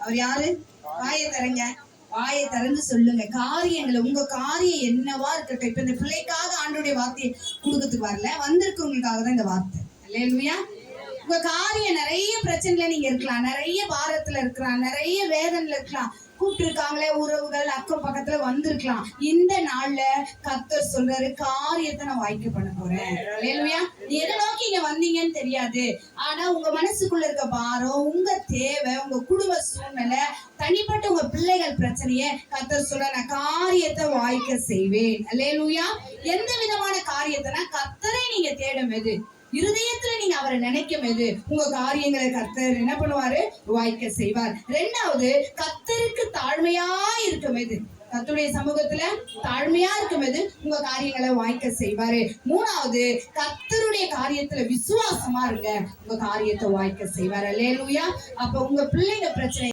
அவர் யாரு? வாயை தரங்க வாயை திறந்து சொல்லுங்க. காரியங்களை உங்க காரியம் என்னவா இருக்கட்டும். இப்ப இந்த பிள்ளைக்காக ஆண்டுடைய வார்த்தையை கொடுக்கறதுக்கு வரல. வந்திருக்கவங்களுக்காக தான் இந்த வார்த்தை. இல்லையா உங்க காரியம் நிறைய பிரச்சனைல நீங்க இருக்கலாம். நிறைய பாரத்துல இருக்கலாம். நிறைய வேதனையில இருக்கலாம். கூப்பிட்டு இருக்காங்களே உறவுகள் அக்கம் பக்கத்துல வந்திருக்கலாம். இந்த நாள்ல கத்தர் சொல்றாரு காரியத்தை நான் வாய்க்க பண்ண போறேன். நீ நீங்க வந்தீங்கன்னு தெரியாது. ஆனா உங்க மனசுக்குள்ள இருக்க பாரம் உங்க தேவை உங்க குடும்ப சூழ்நிலை தனிப்பட்ட உங்க பிள்ளைகள் பிரச்சனைய கத்தர் சொல்ற நான் காரியத்தை வாய்க்க செய்வேன். அல்லேலூயா. எந்த விதமான காரியத்தைனா கத்தரை நீங்க தேடும் எது? இருதயத்துல நீங்க அவரை நினைக்கும் எது? உங்க காரியங்களை கத்தர் என்ன பண்ணுவாரு? வாய்க்க செய்வார். ரெண்டாவது கத்தருக்கு தாழ்மையா எது கத்துடைய சமூகத்துல தாழ்மையா இருக்கும் எது உங்க காரியங்களை வாய்க்க செய்வாரு. மூணாவது கத்தருடைய காரியத்துல விசுவாசமா இருங்க. உங்க காரியத்தை வாய்க்க செய்வாரு. அல்லேலூயா. அப்ப உங்க பிள்ளைங்க பிரச்சனை